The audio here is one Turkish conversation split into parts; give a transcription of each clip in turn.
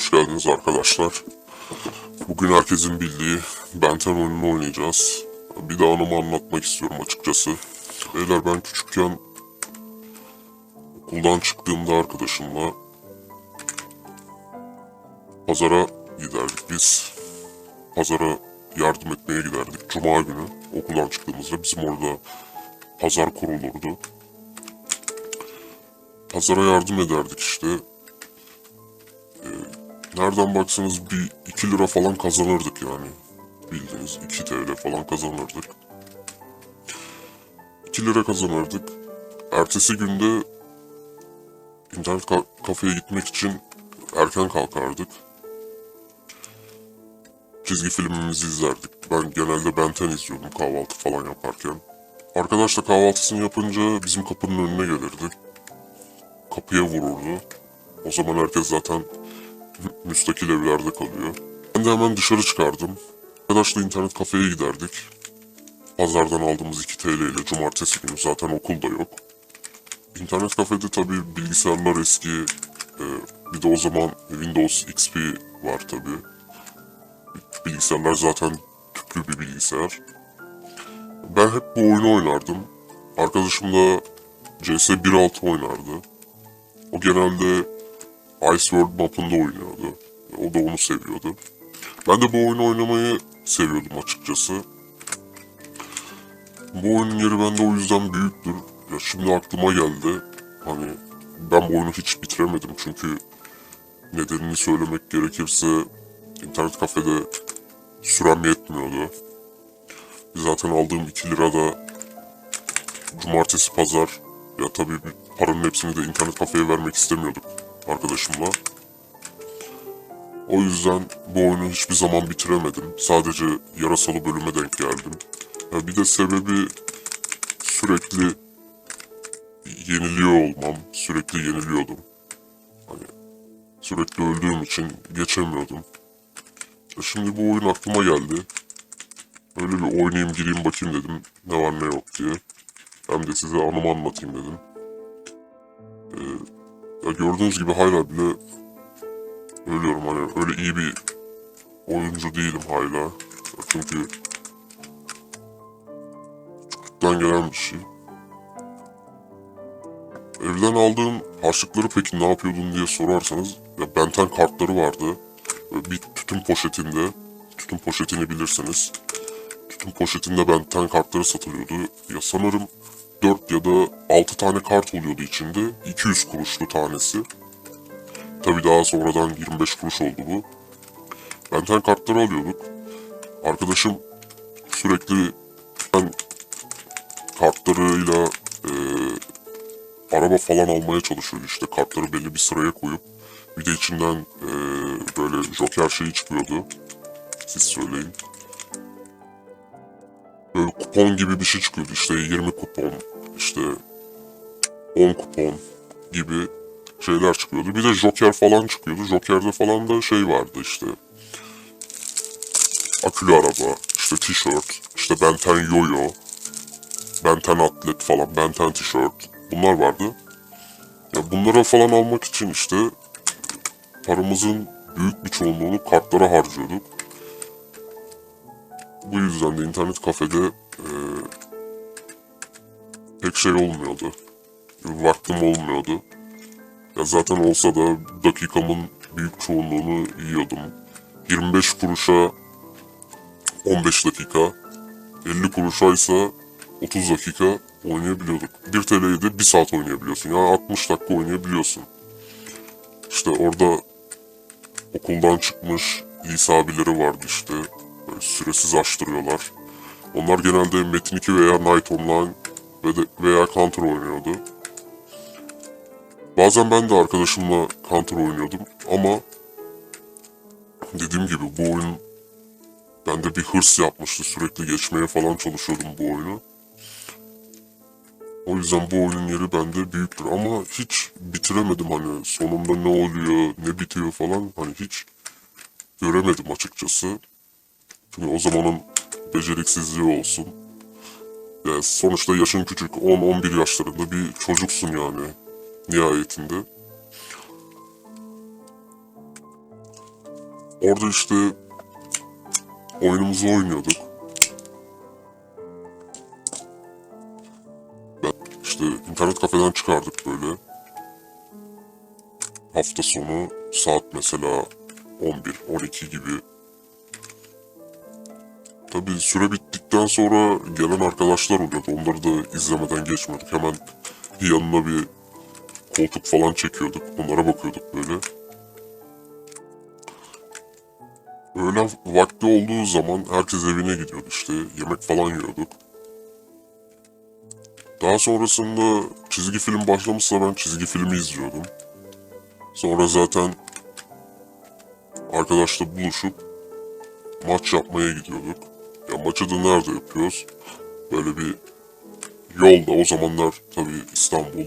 hoş geldiniz arkadaşlar. Bugün herkesin bildiği Benten oyununu oynayacağız. Bir de anımı anlatmak istiyorum açıkçası. Beyler ben küçükken okuldan çıktığımda arkadaşımla pazara giderdik biz. Pazara yardım etmeye giderdik. Cuma günü okuldan çıktığımızda bizim orada pazar kurulurdu. Pazara yardım ederdik işte. Nereden baksanız bir 2 lira falan kazanırdık yani. Bildiğiniz 2 TL falan kazanırdık. 2 lira kazanırdık. Ertesi günde internet ka- kafeye gitmek için erken kalkardık. Çizgi filmimizi izlerdik. Ben genelde Benten izliyordum kahvaltı falan yaparken. Arkadaş da kahvaltısını yapınca bizim kapının önüne gelirdi. Kapıya vururdu. O zaman herkes zaten müstakil evlerde kalıyor. Ben de hemen dışarı çıkardım. Arkadaşla internet kafeye giderdik. Pazardan aldığımız 2 TL ile cumartesi günü zaten okul da yok. İnternet kafede tabi bilgisayarlar eski. Ee, bir de o zaman Windows XP var tabi. Bilgisayarlar zaten tüplü bir bilgisayar. Ben hep bu oyunu oynardım. Arkadaşım da CS 1.6 oynardı. O genelde Ice World mapında oynuyordu. O da onu seviyordu. Ben de bu oyunu oynamayı seviyordum açıkçası. Bu oyunun yeri bende o yüzden büyüktür. Ya şimdi aklıma geldi. Hani ben bu oyunu hiç bitiremedim çünkü nedenini söylemek gerekirse internet kafede sürem yetmiyordu. Zaten aldığım 2 lira da cumartesi pazar ya tabii paranın hepsini de internet kafeye vermek istemiyorduk arkadaşımla. O yüzden bu oyunu hiçbir zaman bitiremedim. Sadece yarasalı bölüme denk geldim. Ya bir de sebebi sürekli yeniliyor olmam. Sürekli yeniliyordum. Hani sürekli öldüğüm için geçemiyordum. Ya şimdi bu oyun aklıma geldi. Öyle bir oynayayım gireyim bakayım dedim. Ne var ne yok diye. Hem de size anımı anlatayım dedim. Ya gördüğünüz gibi hala bile ölüyorum hani öyle iyi bir oyuncu değilim hala. Çünkü küçüklükten gelen bir şey. Evden aldığım harçlıkları peki ne yapıyordun diye sorarsanız ya benten kartları vardı. Böyle bir tütün poşetinde, tütün poşetini bilirsiniz. Tütün poşetinde benten kartları satılıyordu. Ya sanırım 4 ya da 6 tane kart oluyordu içinde. 200 kuruştu tanesi. Tabi daha sonradan 25 kuruş oldu bu. Benten kartları alıyorduk. Arkadaşım sürekli ben kartlarıyla e, araba falan almaya çalışıyordu işte. Kartları belli bir sıraya koyup bir de içinden e, böyle joker şeyi çıkıyordu. Siz söyleyin böyle kupon gibi bir şey çıkıyordu işte 20 kupon işte 10 kupon gibi şeyler çıkıyordu. Bir de Joker falan çıkıyordu. Joker'de falan da şey vardı işte akülü araba, işte tişört, işte Benten Yoyo, Benten atlet falan, Benten tişört bunlar vardı. Ya bunlara falan almak için işte paramızın büyük bir çoğunluğunu kartlara harcıyorduk. Bu yüzden de internet kafede e, pek şey olmuyordu. Vaktim olmuyordu. Ya zaten olsa da dakikamın büyük çoğunluğunu yiyordum. 25 kuruşa 15 dakika, 50 kuruşa ise 30 dakika oynayabiliyorduk. 1 TL'ye de 1 saat oynayabiliyorsun. Yani 60 dakika oynayabiliyorsun. İşte orada okuldan çıkmış İsa abileri vardı işte. Süresiz açtırıyorlar. Onlar genelde Metin 2 veya Night Online veya Counter oynuyordu. Bazen ben de arkadaşımla Counter oynuyordum ama dediğim gibi bu oyun bende bir hırs yapmıştı. Sürekli geçmeye falan çalışıyordum bu oyunu. O yüzden bu oyunun yeri bende büyüktür ama hiç bitiremedim hani sonunda ne oluyor, ne bitiyor falan hani hiç göremedim açıkçası. Çünkü o zamanın beceriksizliği olsun. Ya sonuçta yaşın küçük 10-11 yaşlarında bir çocuksun yani nihayetinde. Orada işte oyunumuzu oynuyorduk. Ben işte internet kafeden çıkardık böyle. Hafta sonu saat mesela 11-12 gibi. Tabii süre bittikten sonra gelen arkadaşlar oluyordu. Onları da izlemeden geçmiyorduk. Hemen yanına bir koltuk falan çekiyorduk. Onlara bakıyorduk böyle. Öğlen vakti olduğu zaman herkes evine gidiyordu işte. Yemek falan yiyorduk. Daha sonrasında çizgi film başlamışsa ben çizgi filmi izliyordum. Sonra zaten arkadaşla buluşup maç yapmaya gidiyorduk. Ya maçı da nerede yapıyoruz? Böyle bir yolda o zamanlar tabii İstanbul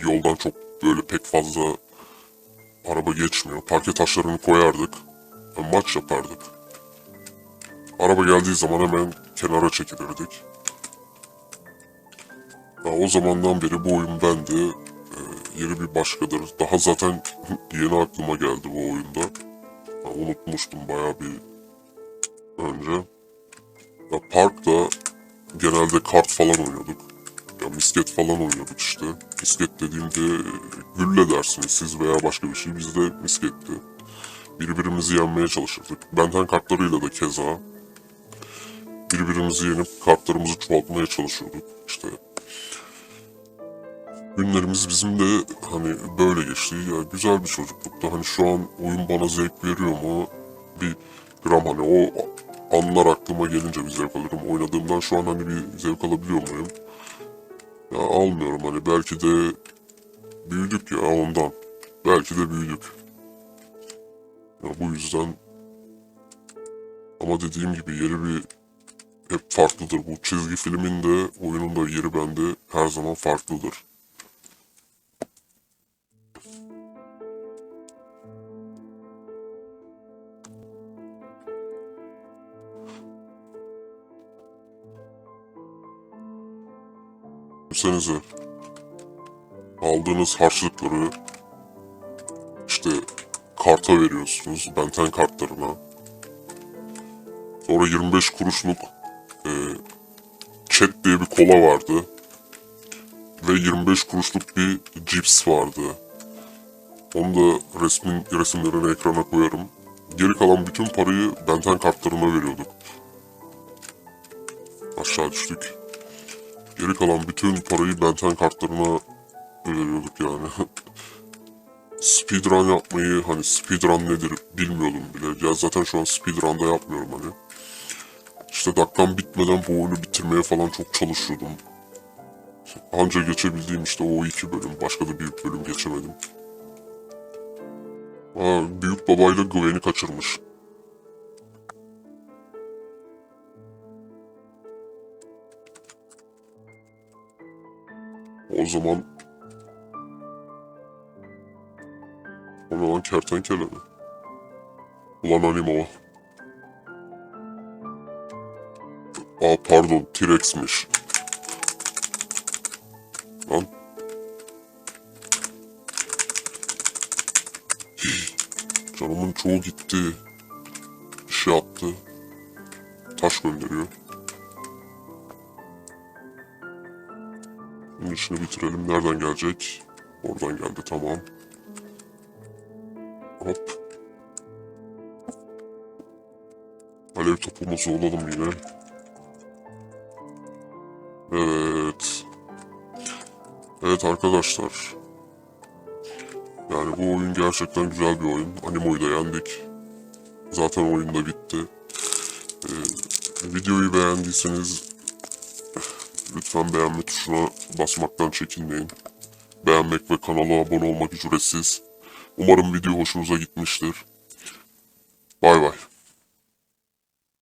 yoldan çok böyle pek fazla araba geçmiyor. Parke taşlarını koyardık. ve Maç yapardık. Araba geldiği zaman hemen kenara çekilirdik. Ya o zamandan beri bu oyun bende. E, yeri bir başkadır. Daha zaten yeni aklıma geldi bu oyunda. Ya unutmuştum bayağı bir önce. Ya parkta genelde kart falan oynuyorduk. Ya misket falan oynuyorduk işte. Misket dediğimde gülle dersiniz siz veya başka bir şey. Bizde misketti. Birbirimizi yenmeye çalışırdık. Benten kartlarıyla da keza. Birbirimizi yenip kartlarımızı çoğaltmaya çalışıyorduk. İşte günlerimiz bizim de hani böyle geçti. Ya güzel bir çocukluktu. Hani şu an oyun bana zevk veriyor mu? Bir gram hani o anlar aklıma gelince bir zevk alırım. Oynadığımdan şu an hani bir zevk alabiliyor muyum? Ya almıyorum hani belki de büyüdük ya ondan. Belki de büyüdük. Ya bu yüzden ama dediğim gibi yeri bir hep farklıdır. Bu çizgi filmin de oyunun da yeri bende her zaman farklıdır. Düşünsenize aldığınız harçlıkları işte karta veriyorsunuz. Benten kartlarına. Sonra 25 kuruşluk e, chat diye bir kola vardı. Ve 25 kuruşluk bir cips vardı. Onu da resmin, resimlerini ekrana koyarım. Geri kalan bütün parayı Benten kartlarına veriyorduk. Aşağı düştük. Geri kalan bütün parayı Benten kartlarına veriyorduk yani. speedrun yapmayı hani speedrun nedir bilmiyordum bile. Ya zaten şu an speedrun da yapmıyorum hani. İşte dakikam bitmeden bu oyunu bitirmeye falan çok çalışıyordum. Anca geçebildiğim işte o iki bölüm. Başka da büyük bölüm geçemedim. Aa, büyük babayla Gwen'i kaçırmış. O zaman... O zaman kertenkele mi? Ulan animo. Aa pardon T-Rex'miş. Lan. Canımın çoğu gitti. Bir şey attı. Taş gönderiyor. Bunun işini bitirelim. Nereden gelecek? Oradan geldi tamam. Hop. Alev topumuzu olalım yine. Evet. Evet arkadaşlar. Yani bu oyun gerçekten güzel bir oyun. Animo'yu da yendik. Zaten oyun da bitti. Ee, videoyu beğendiyseniz lütfen beğenme tuşuna basmaktan çekinmeyin. Beğenmek ve kanala abone olmak ücretsiz. Umarım video hoşunuza gitmiştir. Bay bay.